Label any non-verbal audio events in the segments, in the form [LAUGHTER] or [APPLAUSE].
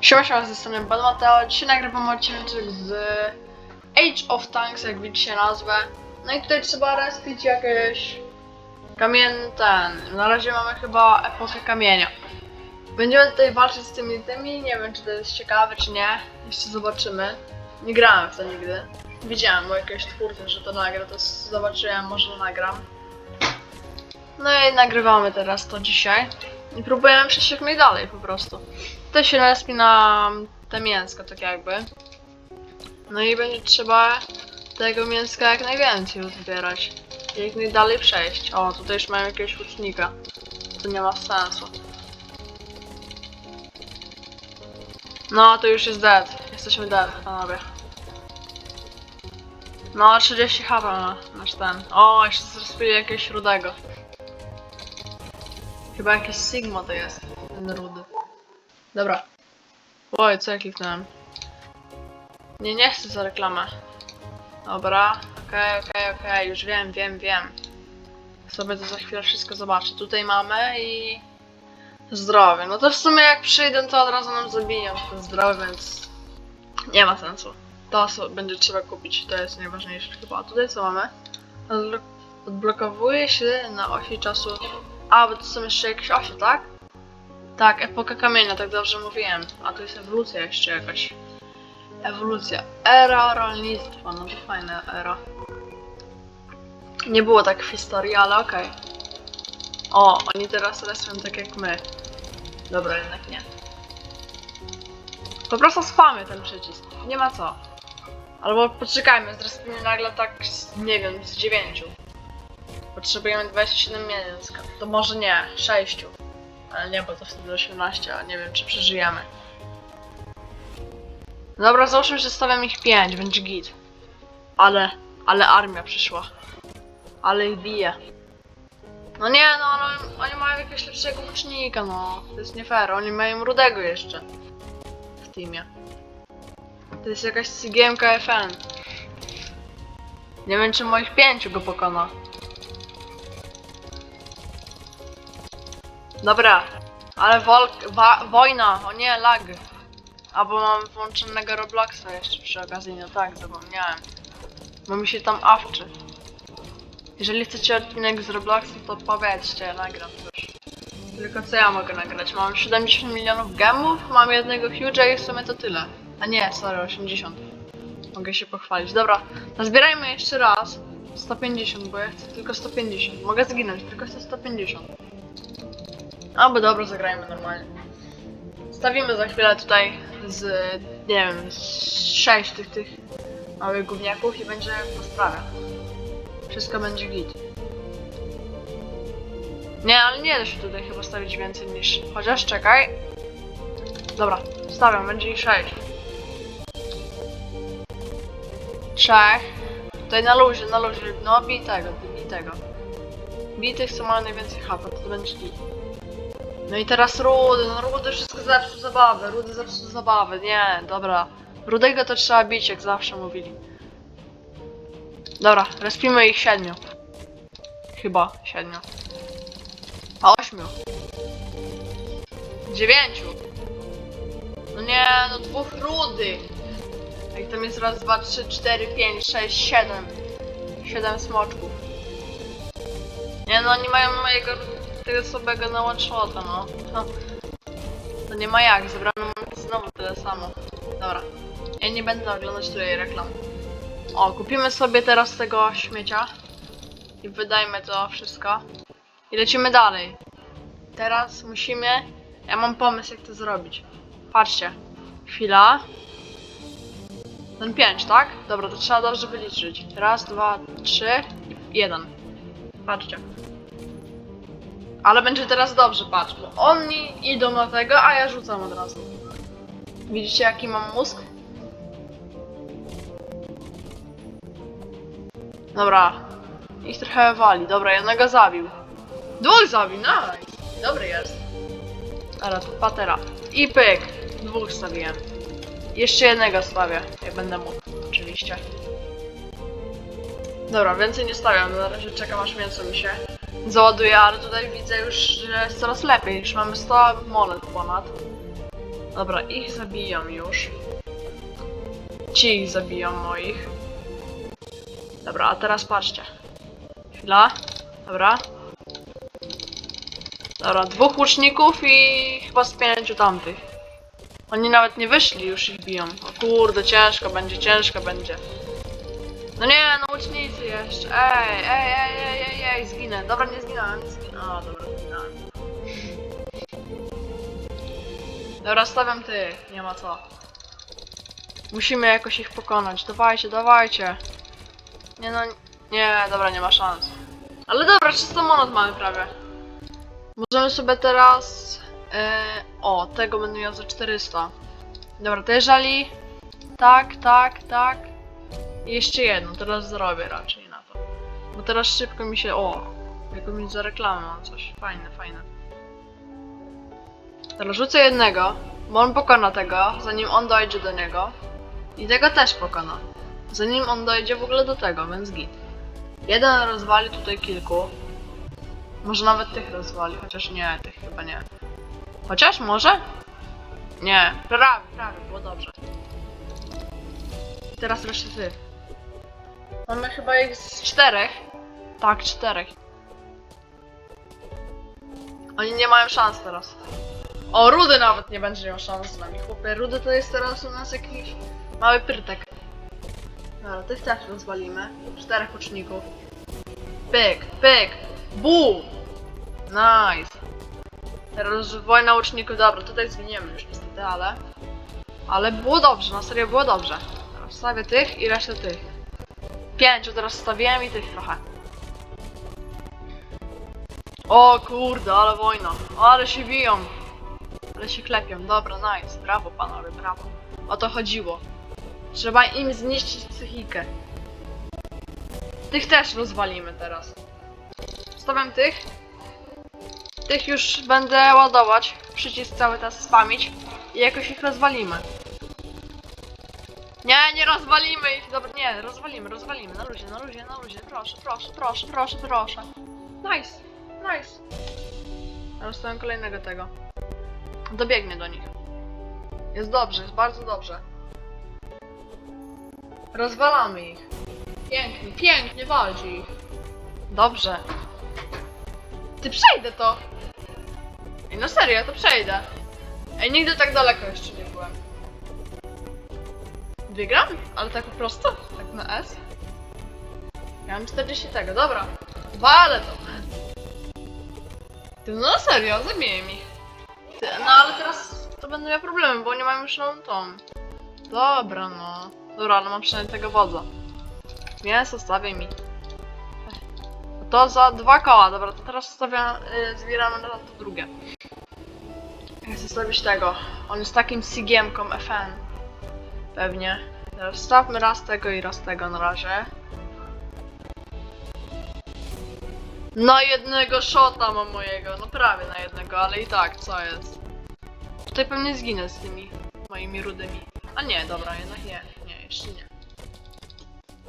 Siema, siema, z tej strony Ban Mateo. Dzisiaj nagrywam odcinek z Age of Tanks, jak widzicie nazwę. No i tutaj trzeba respić jakieś kamien ten. Na razie mamy chyba epokę kamienia. Będziemy tutaj walczyć z tymi tymi, nie wiem czy to jest ciekawe czy nie. Jeszcze zobaczymy. Nie grałem w to nigdy. Widziałem u jakiegoś twórcy, że to nagra, to zobaczyłem, może nagram. No i nagrywamy teraz to dzisiaj. I próbujemy przejść jak najdalej po prostu. To się respi na te mięsko, tak jakby. No i będzie trzeba tego mięska jak najwięcej uzbierać. Jak najdalej przejść. O, tutaj już mamy jakiegoś łucznika. To nie ma sensu. No, to już jest dead. Jesteśmy dead, panowie. No, 30 HP ma nasz ten. O, jeszcze zrespiuje jakiegoś rudego. Chyba jakiś Sigma to jest, ten rudy. Dobra. Oj, co ja kliknąłem? Nie, nie chcę za reklamę. Dobra, okej, okej, okej, już wiem, wiem, wiem. Sobie to za chwilę wszystko zobaczę. Tutaj mamy i... Zdrowie. No to w sumie jak przyjdę, to od razu nam zabiją zdrowie, więc... Nie ma sensu. To będzie trzeba kupić, to jest najważniejsze chyba. A tutaj co mamy? Odblo- Odblokowuje się na osi czasu... A, bo to są jeszcze jakieś osie, tak? Tak, epoka kamienia, tak dobrze mówiłem. A tu jest ewolucja jeszcze jakaś. Ewolucja. Era rolnictwa, no to fajna era. Nie było tak w historii, ale okej. O, oni teraz resują tak jak my. Dobra, jednak nie. Po prostu spamy ten przycisk. Nie ma co. Albo poczekajmy, zresztą nagle tak, nie wiem, z dziewięciu. Potrzebujemy 27 mięska. To może nie, 6. Ale nie, bo to wtedy 18, a nie wiem czy przeżyjemy. Dobra, załóżmy, że stawiam ich 5, będzie git. Ale, ale armia przyszła. Ale ich bije. No nie, no ale oni mają jakiegoś lepszego łucznika, no. To jest nie fair, oni mają rudego jeszcze. W teamie. To jest jakaś CGMK FN. Nie wiem czy moich pięciu go pokona. Dobra, ale wolk, wa, wojna, o nie, lag. Albo mam włączonego Robloxa jeszcze przy okazji, no tak, zapomniałem. Bo mi się tam awczy. Jeżeli chcecie odcinek z Robloxa, to powiedzcie, ja nagram też. Tylko co ja mogę nagrać? Mam 70 milionów gemów, mam jednego huge'a i w sumie to tyle. A nie, sorry, 80. Mogę się pochwalić. Dobra, nazbierajmy jeszcze raz. 150, bo ja chcę tylko 150. Mogę zginąć, tylko chcę 150. A, bo dobra, zagrajmy normalnie. Stawimy za chwilę tutaj z, nie wiem, z 6 tych, tych małych gówniaków i będzie po sprawie. Wszystko będzie git. Nie, ale nie da się tutaj chyba stawić więcej niż... Chociaż, czekaj. Dobra, stawiam, będzie ich 6. Trzech. Tutaj na luzie, na luzie. No, bij tego, bij tego. Bij tych, co mają najwięcej HP, to będzie git. No i teraz Rudy, no Rudy wszystko zepsuł zabawę, Rudy zepsuł zabawę, nie, dobra. Rudego to trzeba bić, jak zawsze mówili. Dobra, respimy ich siedmiu. Chyba siedmiu. A ośmiu. Dziewięciu. No nie, no dwóch Rudy. Jak tam jest raz, dwa, trzy, cztery, pięć, sześć, siedem. Siedem smoczków. Nie no, oni mają mojego tego słabego na one shota, no. To nie ma jak, zebrano znowu tyle samo. Dobra. Ja nie będę oglądać tutaj reklam. O, kupimy sobie teraz tego śmiecia. I wydajmy to wszystko. I lecimy dalej. Teraz musimy... Ja mam pomysł jak to zrobić. Patrzcie. Chwila. Ten 5, tak? Dobra, to trzeba dobrze wyliczyć. Raz, dwa, trzy, jeden. Patrzcie. Ale będzie teraz dobrze, patrz, bo oni idą na tego, a ja rzucam od razu. Widzicie jaki mam mózg? Dobra. Ich trochę wali. Dobra, jednego zabił. Dwóch zabił, nice. Dobry jest. Dobra, to patera. I pyk. Dwóch stawiłem. Jeszcze jednego stawię, jak będę mógł, oczywiście. Dobra, więcej nie stawiam, na razie czekam aż mięso mi się załaduje, ale tutaj widzę już, że jest coraz lepiej. Już mamy 100 monet ponad. Dobra, ich zabijam już. Ci ich zabijam moich. Dobra, a teraz patrzcie. Chwila. Dobra. Dobra, dwóch łuczników i chyba z pięciu tamtych. Oni nawet nie wyszli, już ich biją. O kurde, ciężko będzie, ciężko będzie. No nie, no łucznicy jeszcze. Ej, ej, ej, ej, ej, ej, zginę. Dobra, nie zginąłem, nie zginąłem. O, dobra, zginąłem. Dobra, stawiam tych, nie ma co. Musimy jakoś ich pokonać. Dawajcie, dawajcie. Nie no, nie, dobra, nie ma szans. Ale dobra, 300 monet mamy prawie. Możemy sobie teraz... E, o, tego będę miał za 400. Dobra, to jeżeli... Tak, tak, tak. Jeszcze jedno, teraz zrobię raczej na to. Bo teraz szybko mi się... O! Jakąś za reklamę mam coś. Fajne, fajne. Teraz rzucę jednego, bo on pokona tego, zanim on dojdzie do niego. I tego też pokona. Zanim on dojdzie w ogóle do tego, więc git. Jeden rozwali tutaj kilku. Może nawet tych rozwali, chociaż nie, tych chyba nie. Chociaż może? Nie, prawie, prawie, było dobrze. I teraz resztę ty. Mamy chyba ich z czterech. Tak, czterech. Oni nie mają szans teraz. O, Rudy nawet nie będzie miał szans z nami, chłopie. Rudy to jest teraz u nas jakiś mały pyrtek. Dobra, tych też rozwalimy. Czterech uczników. Pyk, pyk, bu! Nice. Teraz wojna uczników, dobra, tutaj zwiniemy już niestety, ale... Ale było dobrze, na serio było dobrze. Wstawię tych i resztę tych. Pięciu teraz wstawiłem i tych trochę. O kurde, ale wojna. Ale się biją. Ale się klepią. Dobra, nice. Brawo panowie, brawo. O to chodziło. Trzeba im zniszczyć psychikę. Tych też rozwalimy teraz. Stawiam tych. Tych już będę ładować. Przycisk cały czas spamić. I jakoś ich rozwalimy. Nie, nie rozwalimy ich. Dobra, nie, rozwalimy, rozwalimy. Na luzie, na luzie, na luzie. Proszę, proszę, proszę, proszę, proszę. Nice, nice. Rozstawiam kolejnego tego. Dobiegnie do nich. Jest dobrze, jest bardzo dobrze. Rozwalamy ich. Pięknie, pięknie walczy ich. Dobrze. Ty przejdę to. Ej, no serio, to przejdę. Ej, nigdy tak daleko jeszcze nie byłem. Wygram? Ale tak po prostu? Tak na S? Mam 40 tego, dobra. Walę to. Ty, no na serio, zabiję mi. Ty, no ale teraz to będę miał problemy, bo nie mam już tą tą. Dobra, no. Dobra, ale mam przynajmniej tego wodza. Mięso stawiaj mi. To za dwa koła, dobra, to teraz stawiam, y, zbieramy na to drugie. Chcę zrobić tego. On jest takim sigiemką FN. Pewnie. Wstawmy raz tego i raz tego na razie. Na jednego shota mam mojego, no prawie na jednego, ale i tak, co jest? Tutaj pewnie zginę z tymi moimi rudymi. A nie, dobra, jednak nie, nie, jeszcze nie.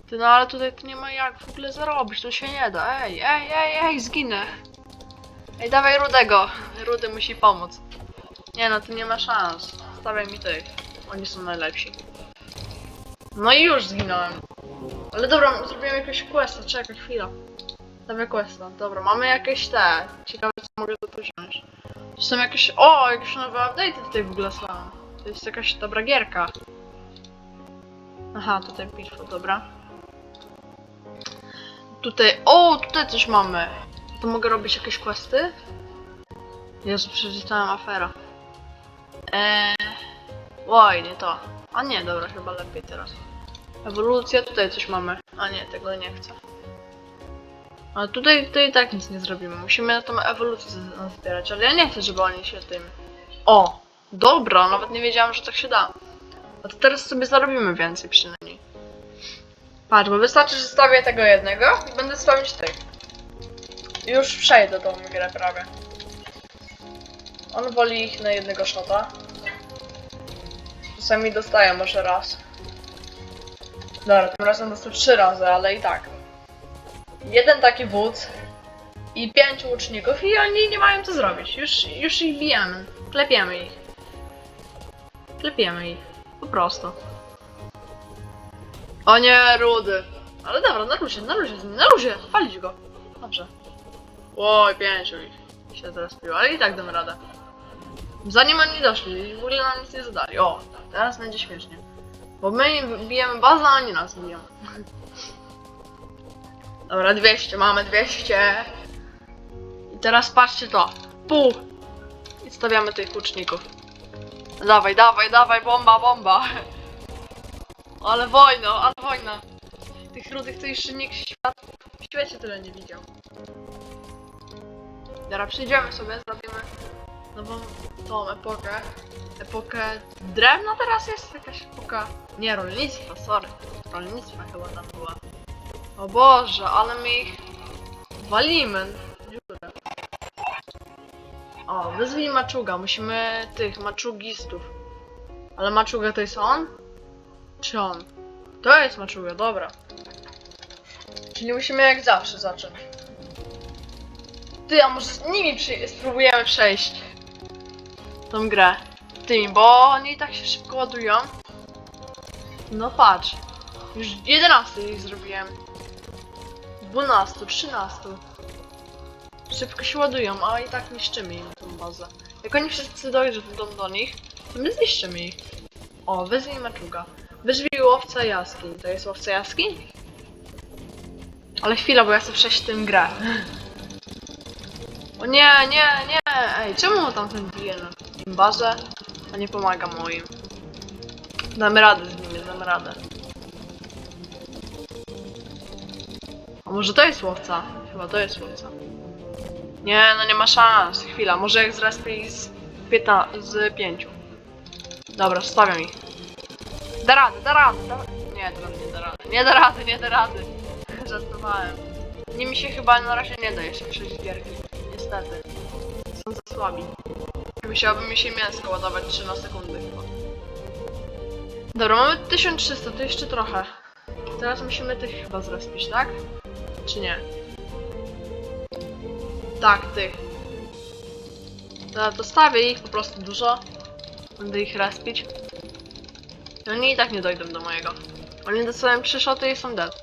Ty no ale tutaj nie ma jak w ogóle zarobić, to się nie da. Ej, ej, ej, ej, zginę. Ej, dawaj rudego. Rudy musi pomóc. Nie no, tu nie ma szans. Stawiaj mi tych. Oni są najlepsi. No i już zginąłem. Ale dobra, zrobiłem jakieś questa, czekaj chwila. Stawię questa, dobra, mamy jakieś te. Ciekawe co mogę tu wziąć. To są jakieś, o, jakieś nowe update tutaj w ogóle są. To jest jakaś dobra gierka. Aha, tutaj Pitfall, dobra. Tutaj, o, tutaj coś mamy. To mogę robić jakieś questy? Jezu, przeczytałem afera. Eee... Oj, nie to. A nie, dobra, chyba lepiej teraz. Ewolucja, tutaj coś mamy. A nie, tego nie chcę. Ale tutaj, tutaj i tak nic nie zrobimy. Musimy na tą ewolucję zbierać, ale ja nie chcę, żeby oni się tym... O! Dobra, nawet nie wiedziałam, że tak się da. A to teraz sobie zarobimy więcej przynajmniej. Patrz, bo wystarczy, że stawię tego jednego i będę stawiać tych. Już przejdę tą grę prawie. On woli ich na jednego shota. Czasami dostaję może raz. Dobra, tym razem dostał trzy razy, ale i tak. Jeden taki wódz i pięciu łuczników i oni nie mają co zrobić. Już, już ich bijemy. Klepiemy ich. Klepiemy ich. Po prostu. O nie, rudy. Ale dobra, na luzie, na luzie, na luzie, palić go. Dobrze. Oj, pięciu ich się teraz piło, ale i tak dam radę. Zanim oni doszli, w ogóle nam nic nie zadali. O, teraz będzie śmiesznie. Bo my bijemy bazę, a oni nas biją. [LAUGHS] Dobra, 200, mamy 200. I teraz patrzcie to. Pół. I stawiamy tych łuczników. Dawaj, dawaj, dawaj, bomba, bomba. [LAUGHS] Ale wojna, ale wojna. Tych rudych to jeszcze nikt świat, w świecie tyle nie widział. Dobra, przyjdziemy sobie, zrobimy nową tą epokę. Epokę drewna teraz jest? Jakaś epoka... Nie, rolnictwa, sorry. Rolnictwa chyba tam była. O Boże, ale my ich walimy. Dziurę. O, wyzwij maczuga. Musimy tych maczugistów. Ale maczuga to jest on? Czy on? To jest maczuga, dobra. Czyli musimy jak zawsze zacząć. Ty, a może z nimi spróbujemy przejść tą grę. Tymi, bo oni tak się szybko ładują. No patrz. Już 11 ich zrobiłem. 12, 13. Szybko się ładują, a i tak niszczymy im tą bazę. Jak oni wszyscy dojdą do nich, to my zniszczymy ich. O, wezwij maczuga. Wyzwij łowca jaskiń. To jest łowca jaskiń? Ale chwila, bo ja chcę przejść tym grę. O nie, nie, nie! Ej, czemu tam ten bije na bazę, a nie pomaga moim? Damy radę z nimi, damy radę. A może to jest łowca? Chyba to jest łowca. Nie, no nie ma szans. Chwila, może jak zrespię z 15, z 5. Dobra, stawiam ich. Da radę, da radę, da... Nie, teraz nie da rady. Nie da rady, nie da rady. [LAUGHS] Żartowałem. Nimi się chyba na razie nie da jeszcze przejść gierki. Niestety. Są za słabi. Musiałoby mi się mięsko ładować 3 na sekundy chyba. Dobra, mamy 1300, to jeszcze trochę. Teraz musimy tych chyba zrespić, tak? Czy nie? Tak, tych. Dobra, to stawię ich po prostu dużo. Będę ich respić. I Oni i tak nie dojdą do mojego. Oni dostają 3 shoty i są dead.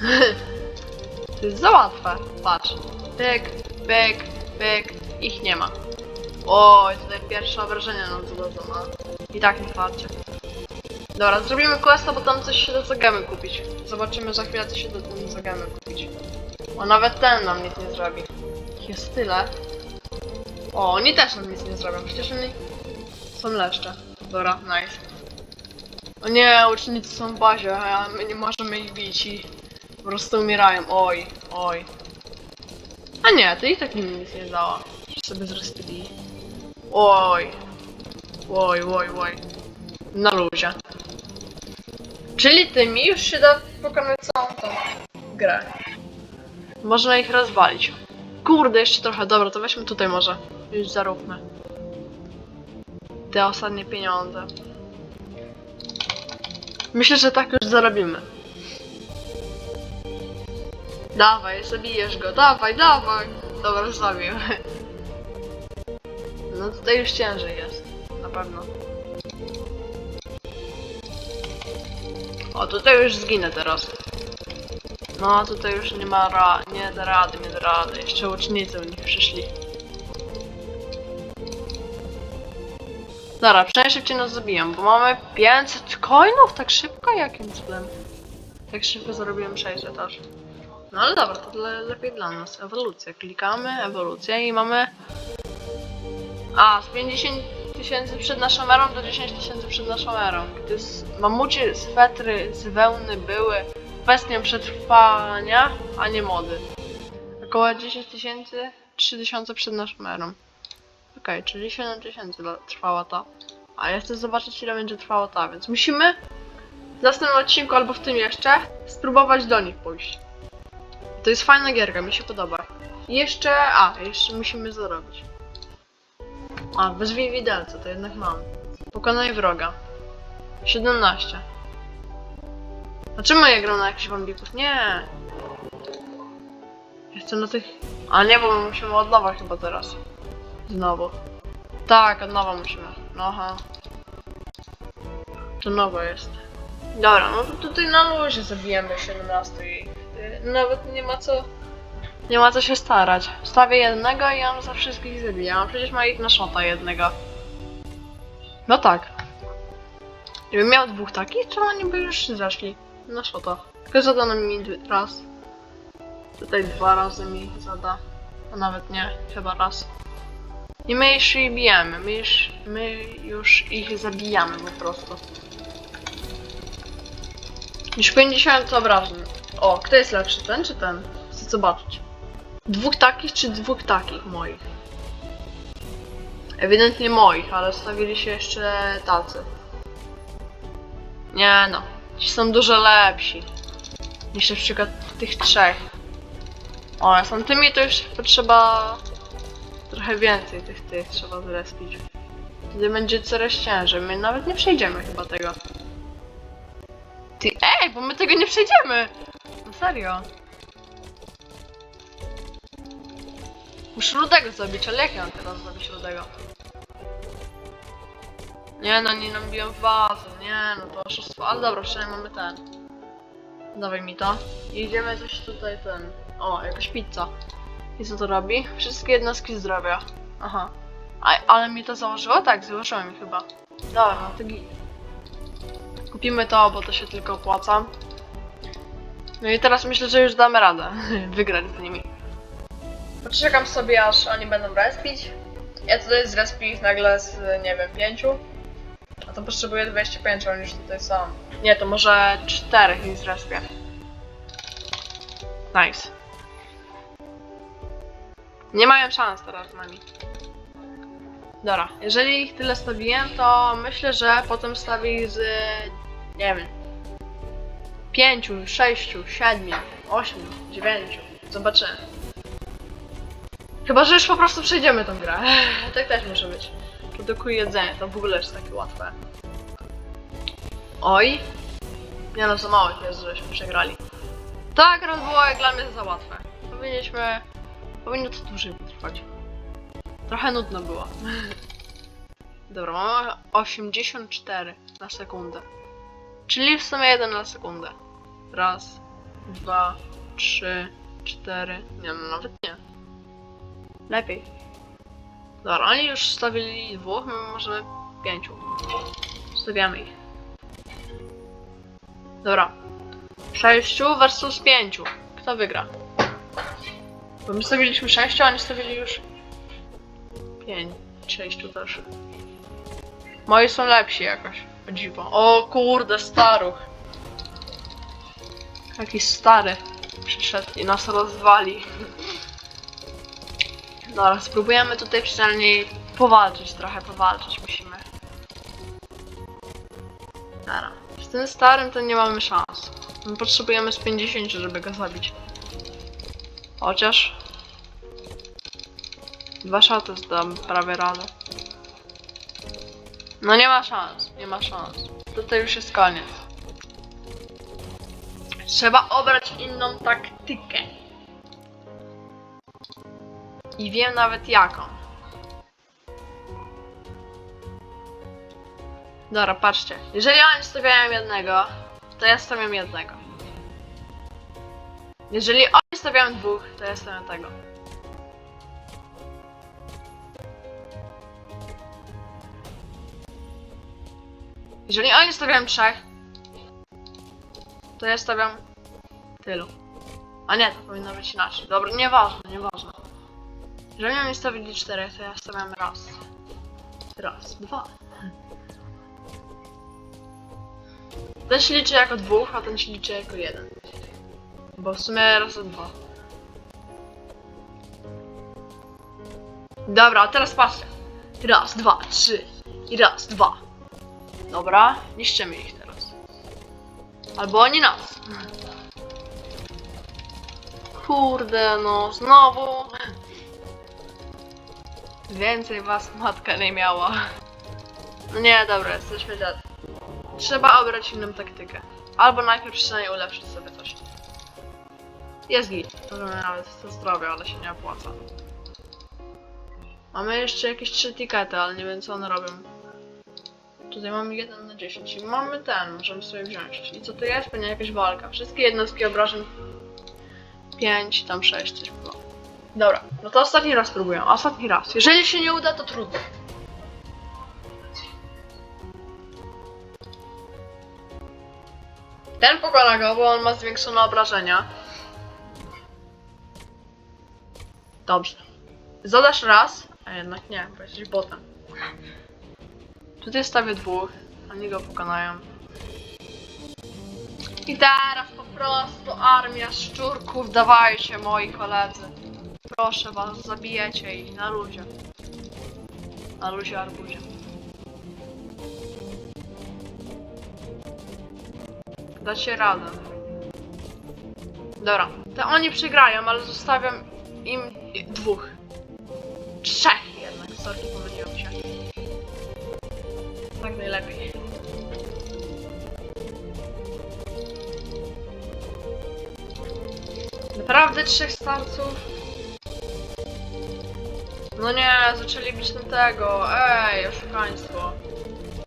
[LAUGHS] to jest za łatwe. Patrz. Pyk, pyk, pyk. Ich nie ma. Oj, tutaj pierwsze obrażenia nam zadadzą, a i tak nie farcie. Dobra, zrobimy questa, bo tam coś się da za kupić. Zobaczymy za chwilę, co się da tam za gemy kupić. O, nawet ten nam nic nie zrobi. Jest tyle. O, oni też nam nic nie zrobią, przecież oni są leszcze. Dobra, nice. O nie, ucznicy są w bazie, a my nie możemy ich bić i po prostu umierają. Oj, oj. A nie, to i tak im nic nie dała. Sobie zrestylili. Oj. Oj, oj, oj. Na luzie. Czyli tymi już się da pokonać całą tą grę. Można ich rozwalić. Kurde, jeszcze trochę. Dobra, to weźmy tutaj może. Już zaróbmy. Te ostatnie pieniądze. Myślę, że tak już zarobimy. Dawaj, zabijesz go. Dawaj, dawaj. Dobra, zabił. No tutaj już ciężej jest. Na pewno. O, tutaj już zginę teraz. No, tutaj już nie ma ra... nie da rady, nie da rady. Jeszcze łucznicy u nich przyszli. Dobra, przynajmniej nas bo mamy 500 coinów? Tak szybko? Jakim cudem? Tak szybko zarobiłem 600 aż. No ale dobra, to le lepiej dla nas. Ewolucja. Klikamy, ewolucja i mamy... A, z 50 tysięcy przed naszą erą do 10 tysięcy przed naszą erą. Gdy s- mamucie swetry z wełny były kwestią przetrwania, a nie mody. Około 10 tysięcy, 3 tysiące przed naszą erą. Okej, czyli 7 tysięcy trwała ta. A ja chcę zobaczyć ile będzie trwała ta, więc musimy w następnym odcinku albo w tym jeszcze spróbować do nich pójść. To jest fajna gierka, mi się podoba. Jeszcze, a, jeszcze musimy zarobić. A, wezwij widelce, to jednak mam. Pokonaj wroga. 17. A czemu ja gram na jakichś bambików? Nie. Chcę na tych... A nie, bo my musimy od nowa chyba teraz. Znowu. Tak, od nowa musimy. No aha. To nowe jest. Dobra, no to tutaj na luzie zabijemy 17 i nawet nie ma co... Nie ma co się starać. Stawię jednego i on za wszystkich zabija. A przecież ma ich na szota jednego. No tak. Gdybym miał dwóch takich, to oni by już zeszli na szota. Tylko zadano mi raz. Tutaj dwa razy mi zada. A nawet nie, chyba raz. I my już ich bijemy, my już, my już ich zabijamy po prostu. Już 50 obrażeń. O, kto jest lepszy, ten czy ten? Chcę zobaczyć. Dwóch takich czy dwóch takich moich? Ewidentnie moich, ale stawili się jeszcze tacy. Nie no, ci są dużo lepsi. Niż na przykład tych trzech. O, a są tymi to już potrzeba trochę więcej tych tych trzeba zrespić. Wtedy będzie coraz ciężej. My nawet nie przejdziemy chyba tego. Ty, ej, bo my tego nie przejdziemy! Serio. Muszę rudego zrobić, ale jak ja mam teraz zrobić rudego? Nie no, nie nam biją w bazę, nie no to oszustwo, ale dobra, przynajmniej mamy ten. Dawaj mi to. I idziemy coś tutaj ten. O, jakaś pizza. I co to robi? Wszystkie jednostki zdrowia. Aha. A, ale mi to założyło? Tak, założyło mi chyba. Dobra, no to git. Kupimy to, bo to się tylko opłaca. No i teraz myślę, że już damy radę [LAUGHS] wygrać z nimi. Poczekam sobie, aż oni będą respić. Ja tutaj zrespię ich nagle z, nie wiem, pięciu. A to potrzebuję 25, oni już tutaj są. Nie, to może czterech ich zrespię. Nice. Nie mają szans teraz z nami. Dobra, jeżeli ich tyle stawiłem, to myślę, że potem stawię ich z, nie wiem, pięciu, sześciu, siedmiu, ośmiu, dziewięciu. Zobaczymy. Chyba, że już po prostu przejdziemy tą grę. [LAUGHS] tak też może być. Produkuję jedzenie, to w ogóle jest takie łatwe. Oj. Nie no, za mało jest, żeśmy przegrali. Tak, raz było jak dla mnie za łatwe. Powinniśmy... Powinno to dłużej trwać. Trochę nudno było. [LAUGHS] Dobra, mamy 84 na sekundę. Czyli w sumie 1 na sekundę. Raz, dwa, trzy, cztery. Nie no, nawet nie. Lepiej. Dobra, oni już stawili dwóch, my możemy pięciu. Stawiamy ich. Dobra. Sześciu versus pięciu. Kto wygra? Bo my stawiliśmy sześciu, a oni stawili już pięć. Sześciu też. Moi są lepsi jakoś. O dziwo. O kurde, staruch. Jakiś stary przyszedł i nas rozwali. Dobra, spróbujemy tutaj przynajmniej powalczyć trochę, powalczyć musimy. Dobra. Z tym starym to nie mamy szans. My potrzebujemy z 50, żeby go zabić. Chociaż... Dwa szaty zdam prawie radę. No nie ma szans, nie ma szans. Tutaj już jest koniec. Trzeba obrać inną taktykę. I wiem nawet jaką. Dobra, patrzcie. Jeżeli oni stawiają jednego, to ja stawiam jednego. Jeżeli oni stawiają dwóch, to ja stawiam tego. Jeżeli oni stawiają trzech, to ja stawiam tylu. A nie, to powinno być inaczej. Dobra, nieważne, nieważne. Jeżeli oni stawili czterech, to ja stawiam raz. Raz, dwa. Ten się liczy jako dwóch, a ten się liczy jako jeden. Bo w sumie raz dwa. Dobra, teraz patrzcie. Raz, dwa, trzy. I raz, dwa. Dobra, niszczymy ich teraz. Albo oni nas. Kurde, no, znowu. Więcej was matka nie miała. No nie, dobra, jesteśmy dead. Trzeba obrać inną taktykę. Albo najpierw przynajmniej ulepszyć sobie coś. Jest git. Możemy nawet to zdrowie, ale się nie opłaca. Mamy jeszcze jakieś trzy tikety, ale nie wiem co one robią. Tutaj mamy 1 na 10 i mamy ten, możemy sobie wziąć. I co to jest? Pewnie jakaś walka. Wszystkie jednostki obrażeń 5, tam 6 coś było. Dobra, no to ostatni raz próbuję. Ostatni raz. Jeżeli się nie uda, to trudno. Ten pokona go, bo on ma zwiększone obrażenia. Dobrze. Zadasz raz, a jednak nie, bo jesteś botem. Tutaj stawię dwóch, oni go pokonają. I teraz po prostu armia szczurków, dawajcie moi koledzy. Proszę was, zabijecie ich na luzie. Na luzie arbuzie. Dacie radę. Dobra, to oni przegrają, ale zostawiam im dwóch. Trzech jednak, sorki, pomyliłam się. Tak najlepiej. Naprawdę trzech starców? No nie, zaczęli bić tamtego. Ej, oszukaństwo.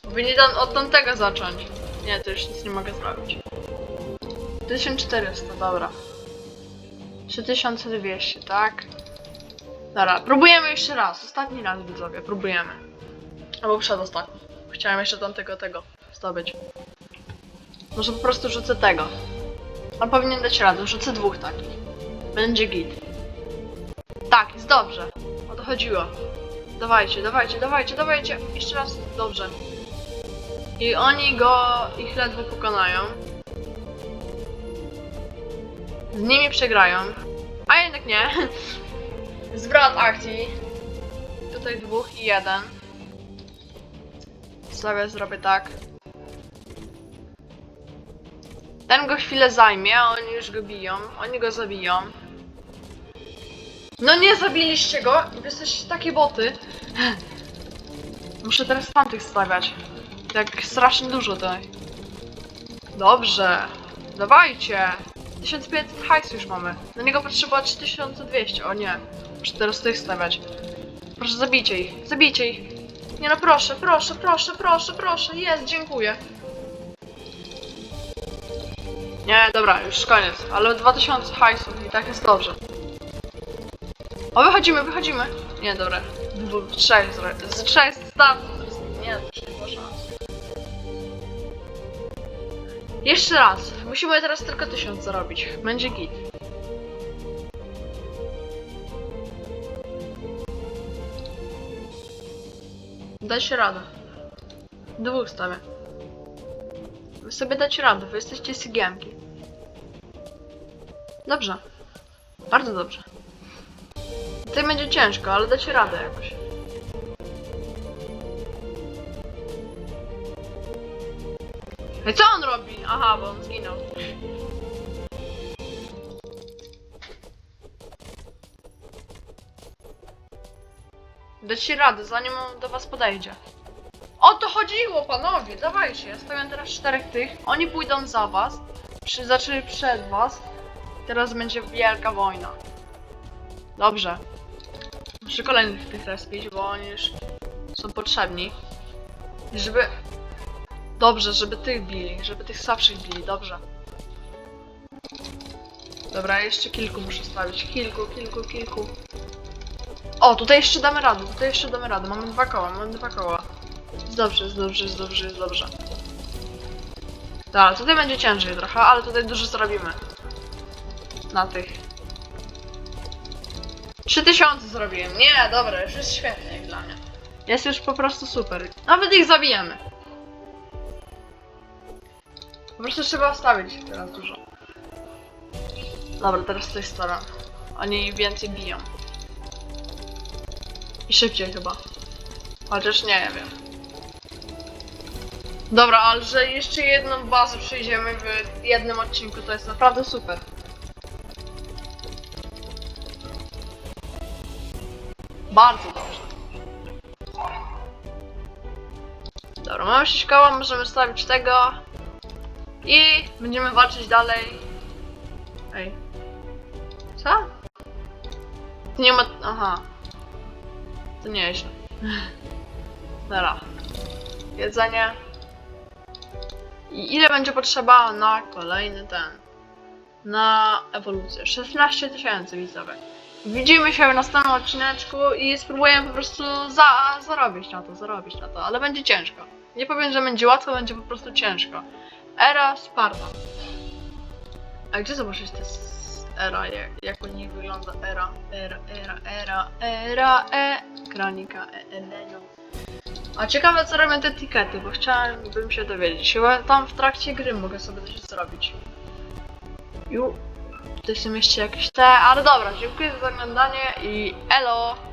Powinni tam, od tamtego zacząć. Nie, to już nic nie mogę zrobić. 1400, dobra. 3200, tak? Dobra, próbujemy jeszcze raz. Ostatni raz, widzowie, próbujemy. Albo przedostatni. Chciałem jeszcze tamtego tego zdobyć. Może po prostu rzucę tego. On powinien dać radę, rzucę dwóch takich. Będzie git. Tak, jest dobrze. O to chodziło. Dawajcie, dawajcie, dawajcie, dawajcie. Jeszcze raz. Dobrze. I oni go, ich ledwo pokonają. Z nimi przegrają. A jednak nie. [LAUGHS] Zwrot akcji. Tutaj dwóch i jeden. Sobie zrobię tak. Ten go chwilę zajmie, a oni już go biją. Oni go zabiją. No nie zabiliście go! Wy jesteście takie boty. Muszę teraz tamtych stawiać. Tak strasznie dużo tutaj. Dobrze. Dawajcie. 1500 hajsu już mamy. Na niego potrzeba 3200. O nie. Muszę teraz tych stawiać. Proszę zabijcie ich. Zabijcie ich. Nie no proszę, proszę, proszę, proszę, proszę. Jest, dziękuję. Nie, dobra, już koniec. Ale 2000 hajsów i tak jest dobrze. O, wychodzimy, wychodzimy. Nie, dobra. Trzech, z trzech startów. Nie, to nie było szans. Jeszcze raz. Musimy teraz tylko 1000 zarobić. Będzie git. Dajcie radę. Dwóch stawię. Wy sobie dacie radę, wy jesteście sygiemki. Dobrze. Bardzo dobrze. Tutaj będzie ciężko, ale dacie radę jakoś. Ej, co on robi? Aha, bo on zginął. Dacie radę, zanim on do was podejdzie. O to chodziło, panowie, dawajcie. Ja stawiam teraz czterech tych. Oni pójdą za was. Czy zaczęli przed was. Teraz będzie wielka wojna. Dobrze. Muszę kolejnych tych respić, bo oni już są potrzebni. Żeby... Dobrze, żeby tych bili, żeby tych słabszych bili, dobrze. Dobra, jeszcze kilku muszę stawić. Kilku, kilku, kilku. O, tutaj jeszcze damy radę, tutaj jeszcze damy radę. Mamy dwa koła, mamy dwa koła. Jest dobrze, jest dobrze, jest dobrze, jest dobrze. Tak, tutaj będzie ciężej trochę, ale tutaj dużo zrobimy. Na tych. 3000 zrobiłem. Nie, dobra, już jest świetnie jak dla mnie. Jest już po prostu super. Nawet ich zabijemy. Po prostu trzeba stawić teraz dużo. Dobra, teraz coś staram. Oni więcej biją. I szybciej chyba. Chociaż nie wiem. Dobra, ale że jeszcze jedną bazę przejdziemy w jednym odcinku, to jest naprawdę super. Bardzo dobrze. Dobra, mamy 6 koła, możemy stawić tego. I będziemy walczyć dalej. Ej. Co? Nie ma... Aha. To nieźle. Dobra. Jedzenie. I ile będzie potrzeba na kolejny ten? Na ewolucję. 16 tysięcy widzowie. Widzimy się w następnym odcineczku i spróbujemy po prostu za, zarobić na to, zarobić na to, ale będzie ciężko. Nie powiem, że będzie łatwo, będzie po prostu ciężko. Era Sparta. A gdzie zobaczyć te era, jak, jak u nich wygląda era, era, era, era, era, e, kranika, e, eleniu. A ciekawe co robią te etykiety, bo chciałem się dowiedzieć. Chyba tam w trakcie gry mogę sobie coś zrobić. Ju, tutaj są jeszcze jakieś te, ale dobra, dziękuję za oglądanie i elo!